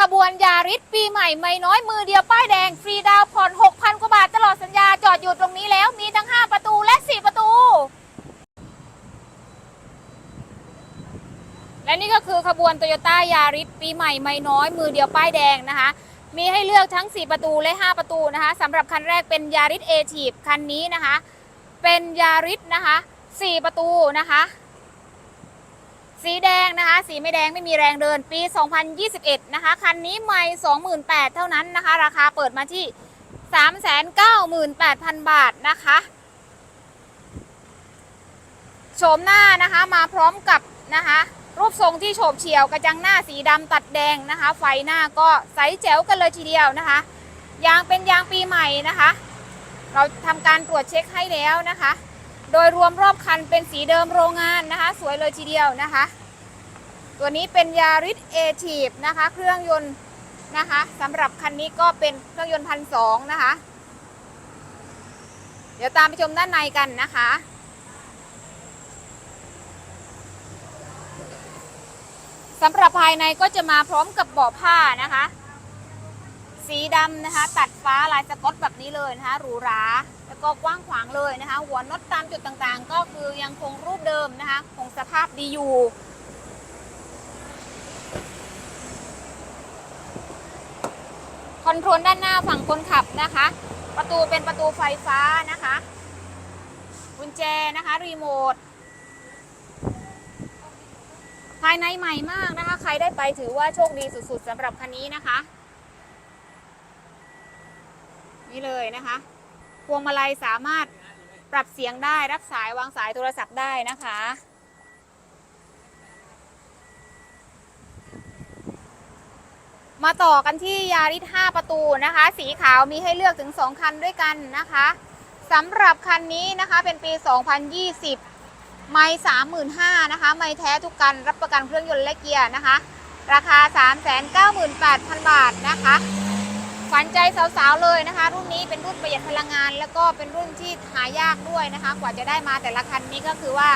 ขบวนยาริสปีใหม่ไม่น้อยมือเดียวป้ายแดงฟรีดาวผ่อน6,000กว่าบาทตลอดสัญญาจอดอยู่ตรงนี้แล้วมีทั้ง 5 ประตูและ 4 ประตู และนี่ก็คือขบวนโตโยต้ายาริสปีใหม่ไม่น้อยมือเดียวป้ายแดงนะคะมีให้เลือกทั้ง 4 ประตูและ 5 ประตูนะคะสำหรับคันแรกเป็นยาริสเอทีฟคันนี้นะคะ เป็นยาริสนะคะ 4 ประตูนะคะ สีแดงนะคะ สีไม่แดงไม่มีแรงเดินปี 2021 นะคะ คันนี้ไม่28,000เท่านั้นนะคะ ราคาเปิดมาที่ 398,000 บาทนะคะโฉมหน้านะคะมาพร้อมกับนะคะ รูปทรงที่โฉบเฉี่ยวกระจังหน้าสีดำตัดแดงนะคะ ไฟหน้าก็ใสแจ๋วกันเลยทีเดียวนะคะ ยางเป็นยางปีใหม่นะคะ เราทำการตรวจเช็คให้แล้วนะคะ โดยรวมรอบคันเป็นสีเดิมโรงงานนะคะ สวยเลยทีเดียวนะคะ ตัวนี้เป็นยาริสเอทีฟนะคะ เครื่องยนต์นะคะสำหรับคันนี้ก็เป็นเครื่องยนต์พันสองนะคะ เดี๋ยวตามไปชมด้านในกันนะคะสำหรับภายในก็จะมาพร้อมกับเบาะผ้านะคะ ดำนะคะ ตัดฟ้าลายสก๊อตแบบนี้เลยนะคะหรูหราแล้วก็กว้างขวางเลยนะคะ หัวน็อตตามจุดต่างๆ ก็คือยังคงรูปเดิมนะคะคงสภาพดีอยู่คอนโทรลด้านหน้าฝั่งคนขับนะคะ ประตูเป็นประตูไฟฟ้านะคะกุญแจนะคะรีโมทภายในใหม่มากนะคะ ใครได้ไปถือว่าโชคดีสุดๆสำหรับคันนี้นะคะ นี่เลยนะคะ พวงมาลัยสามารถปรับเสียงได้รับสายวางสายโทรศัพท์ได้นะคะ มาต่อกันที่ยาริส5ประตูนะคะ สีขาวมีให้เลือกถึง 2 คันด้วยกันนะคะสำหรับคันนี้นะคะเป็นปี 2020 ไม่35,000นะคะ ไม่แท้ทุกกันรับประกันเครื่องยนต์และเกียร์นะคะ ราคา 398,000 บาทนะคะ ฝันใจสาวๆเลยนะคะ รุ่นนี้เป็นรุ่นประหยัดพลังงาน แล้วก็เป็นรุ่นที่หายากด้วยนะคะ กว่าจะได้มาแต่ละคันนี้ก็คือว่า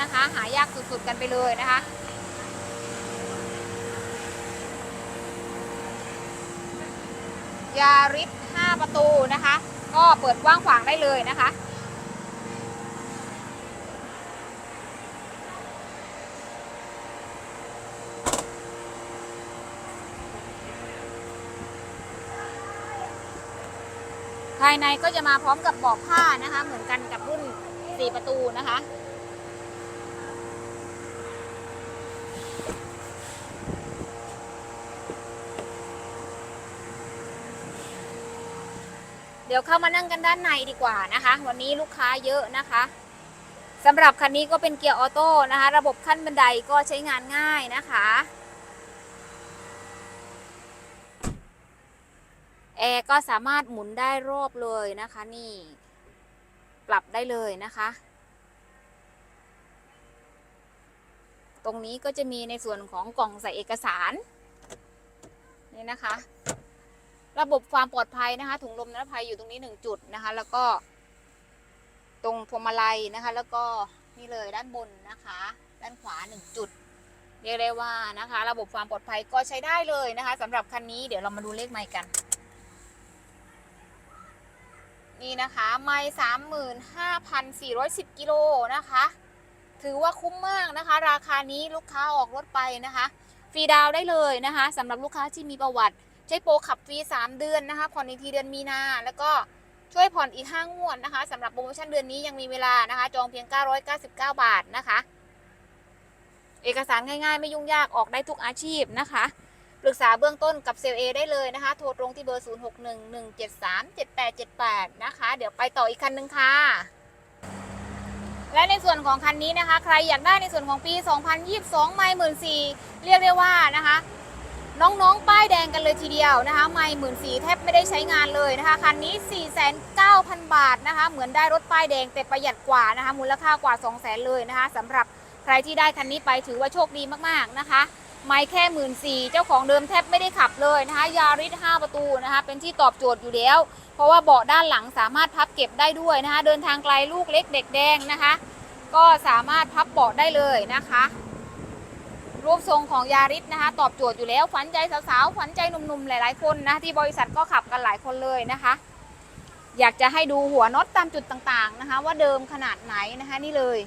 นะคะ หายากสุดๆกันไปเลยนะคะยาริส5ประตูนะคะ ก็เปิดกว้างขวางได้เลยนะคะ ภายในก็จะมาพร้อมกับเบาะผ้านะคะ เหมือนกันกับรุ่น 4 ประตูนะคะ เดี๋ยวเข้ามานั่งกันด้านในดีกว่านะคะ วันนี้ลูกค้าเยอะนะคะสำหรับคันนี้ก็เป็นเกียร์ออโต้นะคะ ระบบขั้นบันไดก็ใช้งานง่ายนะคะ แอร์ก็สามารถหมุนได้รอบเลยนะคะนี่ ปรับได้เลยนะคะ ตรงนี้ก็จะมีในส่วนของกล่องใส่เอกสารนี่นะคะ ระบบความปลอดภัยนะคะ ถุงลมนิรภัยอยู่ตรงนี้หนึ่งจุดนะคะ แล้วก็ ตรงพวงมาลัยนะคะ แล้วก็นี่เลยด้านบนนะคะ ด้านขวาหนึ่งจุดเรียกได้ว่านะคะ ระบบความปลอดภัยก็ใช้ได้เลยนะคะสำหรับคันนี้เดี๋ยวเรามาดูเลขไมค์กัน นี่นะคะไมล์สามหมื่นห้าพันสี่ร้อยสิบกิโลนะคะ ถือว่าคุ้มมากนะคะ ราคานี้ลูกค้าออกรถไปนะคะ ฟรีดาวได้เลยนะคะสำหรับลูกค้าที่มีประวัติ ใช้โปรขับฟรี 3 เดือนนะคะ ผ่อนอีกทีเดือนมีนา แล้วก็ช่วยผ่อนอีก5งวดนะคะสำหรับโปรโมชั่นเดือนนี้ยังมีเวลานะคะ จองเพียง 999 บาทนะคะ เอกสารง่ายๆ ไม่ยุ่งยากออกได้ทุกอาชีพนะคะ ปรึกษาเบื้องต้นกับเซลเอได้เลยนะคะ โทรตรงที่เบอร์ 0611737878 นะคะ เดี๋ยวไปต่ออีกคันหนึ่งค่ะ และในส่วนของคันนี้นะคะ ใครอยากได้ในส่วนของปี 2022 ไม่หมื่นสี่เรียกได้ว่านะคะ น้องๆ ป้ายแดงกันเลยทีเดียวนะคะ ไม่หมื่นสีแทบไม่ได้ใช้งานเลยนะคะ คันนี้ 4,900 บาทนะคะ เหมือนได้รถป้ายแดงแต่ประหยัดกว่านะคะ มูลค่ากว่า 200,000 เลยนะคะสำหรับใครที่ได้คันนี้ไปถือว่าโชคดีมากๆนะคะ ไม่แค่หมื่นสี่เจ้าของเดิมแทบไม่ได้ขับเลยนะคะ ยาริส5ประตูนะคะ เป็นที่ตอบโจทย์อยู่แล้ว เพราะว่าเบาะด้านหลังสามารถพับเก็บได้ด้วยนะคะ เดินทางไกลลูกเล็กเด็กแดงนะคะ ก็สามารถพับเบาะได้เลยนะคะ รูปทรงของยาริสนะคะ ตอบโจทย์อยู่แล้วฝันใจสาวๆฝันใจหนุ่มๆหลายๆคนนะที่บริษัทก็ขับกันหลายคนเลยนะคะ อยากจะให้ดูหัวน็อตตามจุดต่างๆนะคะ ว่าเดิมขนาดไหนนะคะนี่เลย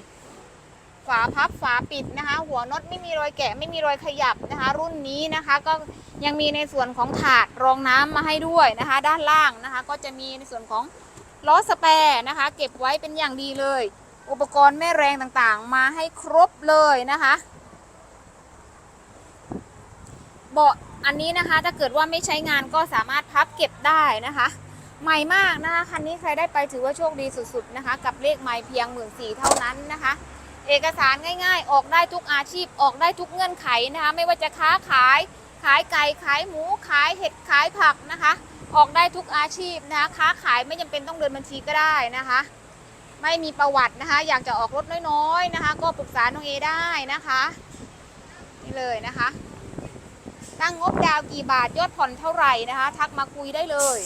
ฝาพับฝาปิดนะคะ หัวน็อตไม่มีรอยแกะไม่มีรอยขยับนะคะ รุ่นนี้นะคะก็ยังมีในส่วนของถาดรองน้ำมาให้ด้วยนะคะ ด้านล่างนะคะ ก็จะมีในส่วนของล้อสแปร์นะคะ เก็บไว้เป็นอย่างดีเลย อุปกรณ์แม่แรงต่างๆ มาให้ครบเลยนะคะเบาะอันนี้นะคะถ้าเกิดว่าไม่ใช้งานก็สามารถพับเก็บได้นะคะ ใหม่มากนะคะคันนี้ใครได้ไปถือว่าโชคดีสุดๆนะคะ กับเลขไม้เพียงหมื่นสี่เท่านั้นนะคะ เอกสารง่ายๆ ออกได้ทุกอาชีพออกได้ทุกเงื่อนไขนะคะ ไม่ว่าจะค้าขาย ขายไก่ขายหมูขายเห็ดขายผักนะคะ ออกได้ทุกอาชีพนะคะค้าขายไม่จำเป็นต้องเดินบัญชีก็ได้นะคะ ไม่มีประวัตินะคะ อยากจะออกรถน้อยๆนะคะ ก็ปรึกษาน้องเอได้นะคะนี่เลยนะคะตั้งงบดาวกี่บาทยอดผ่อนเท่าไหร่นะคะ ทักมาคุยได้เลย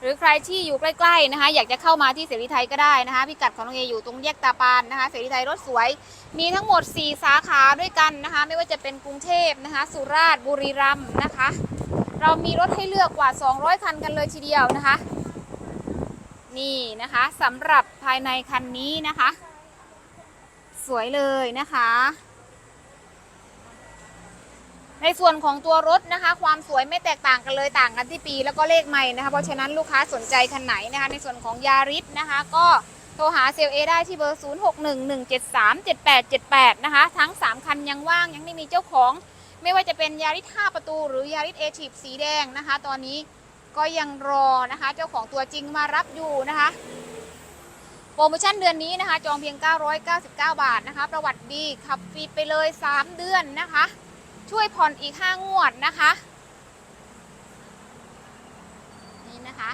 หรือใครที่อยู่ใกล้ๆนะคะ อยากจะเข้ามาที่เสรีไทยก็ได้นะคะพิกัดของน้องเออยู่ตรงแยกตาปานนะคะ เสรีไทยรถสวย มีทั้งหมด 4 สาขาด้วยกันนะคะ ไม่ว่าจะเป็นกรุงเทพนะคะ สุราษฎร์บุรีรัมย์นะคะ เรามีรถให้เลือกกว่า 200 คันกันเลยทีเดียวนะคะ นี่นะคะสำหรับภายในคันนี้นะคะ สวยเลยนะคะ ในส่วนของตัวรถนะคะ ความสวยไม่แตกต่างกันเลยต่างกันที่ปีแล้วก็เลขใหม่นะคะเพราะฉะนั้นลูกค้าสนใจคันไหนนะคะ ในส่วนของยาริสนะคะ ก็โทรหาเซลเอได้ที่เบอร์ 0611737878 นะคะ ทั้ง 3 คันยังว่างยังไม่มีเจ้าของ ไม่ว่าจะเป็นยาริส5ประตู หรือยาริสเอทีฟสีแดงนะคะ ตอนนี้ก็ยังรอนะคะ เจ้าของตัวจริงมารับอยู่นะคะโปรโมชั่นเดือนนี้นะคะ จองเพียง 999 บาทนะคะ ประวัติดีขับฟรีไปเลย 3 เดือนนะคะ ช่วยผ่อนอีก5งวดนะคะ นี่นะคะ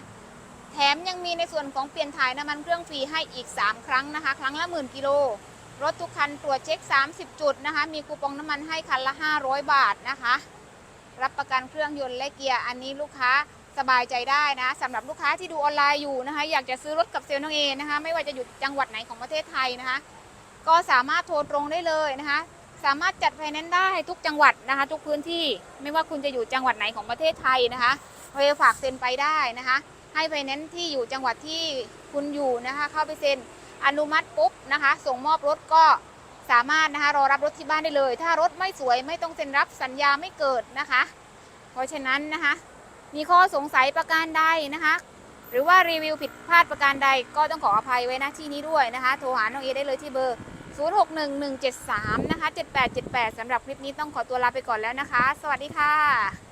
แถมยังมีในส่วนของเปลี่ยนถ่ายน้ำมันเครื่องฟรีให้อีก 3 ครั้งนะคะ ครั้งละหมื่นกิโลรถทุกคันตรวจเช็ค 30 จุดนะคะ มีคูปองน้ำมันให้คันละ 500 บาทนะคะ รับประกันเครื่องยนต์และเกียร์อันนี้ลูกค้าสบายใจได้นะสำหรับลูกค้าที่ดูออนไลน์อยู่นะคะ อยากจะซื้อรถกับเซลล์น้องเอนะคะ ไม่ว่าจะอยู่จังหวัดไหนของประเทศไทยนะคะ ก็สามารถโทรตรงได้เลยนะคะ สามารถจัดไฟแนนซ์ได้ทุกจังหวัดนะคะ ทุกพื้นที่ไม่ว่าคุณจะอยู่จังหวัดไหนของประเทศไทยนะคะเรฝากเซ็นไปได้นะคะ ให้ไฟแนนซ์ที่อยู่จังหวัดที่คุณอยู่นะคะ เข้าไปเซ็นอนุมัติปุ๊บนะคะ ส่งมอบรถก็สามารถนะคะรอรับรถที่บ้านได้เลย ถ้ารถไม่สวยไม่ต้องเซ็นรับสัญญาไม่เกิดนะคะ เพราะฉะนั้นนะคะ มีข้อสงสัยประการใดนะคะ หรือว่ารีวิวผิดพลาดประการใดก็ต้องขออภัยไว้นะที่นี้ด้วยนะคะ โทรหาน้องเอได้เลยที่เบอร์ 061173นะคะ7878สำหรับคลิปนี้ต้องขอตัวลาไปก่อนแล้วนะคะ สวัสดีค่ะ